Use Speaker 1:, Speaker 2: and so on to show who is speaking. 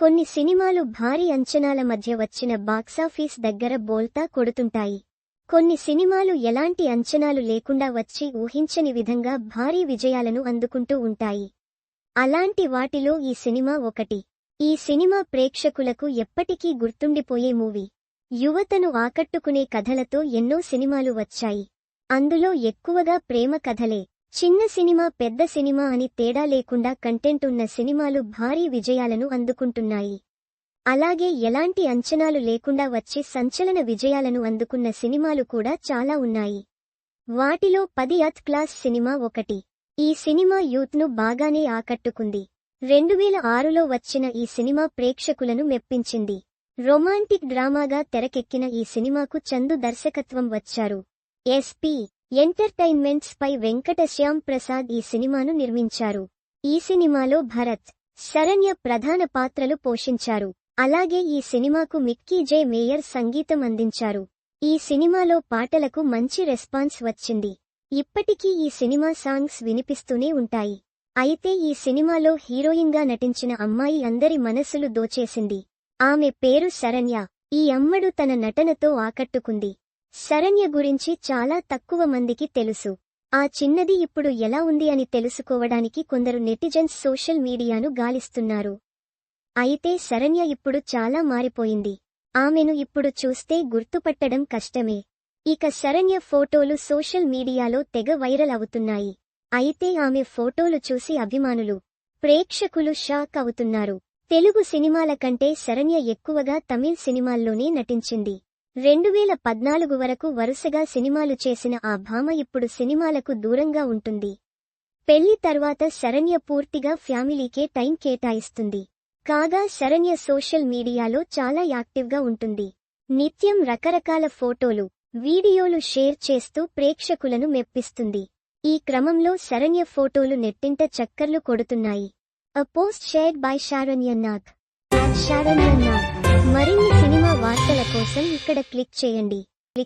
Speaker 1: కొన్ని సినిమాలు భారీ అంచనాల మధ్య వచ్చిన బాక్సాఫీస్ దగ్గర బోల్తా కొడుతుంటాయి. కొన్ని సినిమాలు ఎలాంటి అంచనాలు లేకుండా వచ్చి ఊహించని విధంగా భారీ విజయాలను అందుకుంటూ ఉంటాయి. అలాంటి వాటిలో ఈ సినిమా ఒకటి. ఈ సినిమా ప్రేక్షకులకు ఎప్పటికీ గుర్తుండిపోయే మూవీ. యువతను ఆకట్టుకునే కథలతో ఎన్నో సినిమాలు వచ్చాయి. అందులో ఎక్కువగా ప్రేమ కథలే. చిన్న సినిమా పెద్ద సినిమా అని తేడా లేకుండా కంటెంట్ ఉన్న సినిమాలు భారీ విజయాలను అందుకుంటున్నాయి. అలాగే ఎలాంటి అంచనాలు లేకుండా వచ్చే సంచలన విజయాలను అందుకున్న సినిమాలు కూడా చాలా ఉన్నాయి. వాటిలో పది అత్ క్లాస్ సినిమా ఒకటి. ఈ సినిమా యూత్ను బాగానే ఆకట్టుకుంది. రెండు వేల ఆరులో వచ్చిన ఈ సినిమా ప్రేక్షకులను మెప్పించింది. రొమాంటిక్ డ్రామాగా తెరకెక్కిన ఈ సినిమాకు చందు దర్శకత్వం వచ్చారు. ఎస్పీ ఎంటర్టైన్మెంట్స్ పై వెంకటశ్యాం ప్రసాద్ ఈ సినిమాను నిర్మించారు. ఈ సినిమాలో భరత్ శరణ్య ప్రధాన పాత్రలు పోషించారు. అలాగే ఈ సినిమాకు మిక్కీ జే మేయర్ సంగీతం అందించారు. ఈ సినిమాలో పాటలకు మంచి రెస్పాన్స్ వచ్చింది. ఇప్పటికీ ఈ సినిమా సాంగ్స్ వినిపిస్తూనే ఉంటాయి. అయితే ఈ సినిమాలో హీరోయిన్గా నటించిన అమ్మాయి అందరి మనసులు దోచేసింది. ఆమె పేరు శరణ్య. ఈ అమ్మడు తన నటనతో ఆకట్టుకుంది. శరణ్య గురించి చాలా తక్కువ మందికి తెలుసు. ఆ చిన్నది ఇప్పుడు ఎలా ఉంది అని తెలుసుకోవడానికి కొందరు నెటిజన్స్ సోషల్ మీడియాను గాలిస్తున్నారు. అయితే శరణ్య ఇప్పుడు చాలా మారిపోయింది. ఆమెను ఇప్పుడు చూస్తే గుర్తుపట్టడం కష్టమే. ఇక శరణ్య ఫోటోలు సోషల్ మీడియాలో తెగ వైరల్ అవుతున్నాయి. అయితే ఆమె ఫోటోలు చూసి అభిమానులు ప్రేక్షకులు షాక్ అవుతున్నారు. తెలుగు సినిమాల కంటే శరణ్య ఎక్కువగా తమిళ్ సినిమాల్లోనే నటించింది. రెండు వేల పద్నాలుగు వరకు వరుసగా సినిమాలు చేసిన ఆ భామ ఇప్పుడు సినిమాలకు దూరంగా ఉంటుంది. పెళ్ళి తర్వాత శరణ్య పూర్తిగా ఫ్యామిలీకే టైం కేటాయిస్తుంది. కాగా శరణ్య సోషల్ మీడియాలో చాలా యాక్టివ్గా ఉంటుంది. నిత్యం రకరకాల ఫోటోలు వీడియోలు షేర్ చేస్తూ ప్రేక్షకులను మెప్పిస్తుంది. ఈ క్రమంలో శరణ్య ఫోటోలు నెట్టింట చక్కర్లు కొడుతున్నాయి. A post shared by Sharanya Nag Sharanya Nag మరిన్ని సినిమా వార్తల కోసం ఇక్కడ క్లిక్ చేయండి.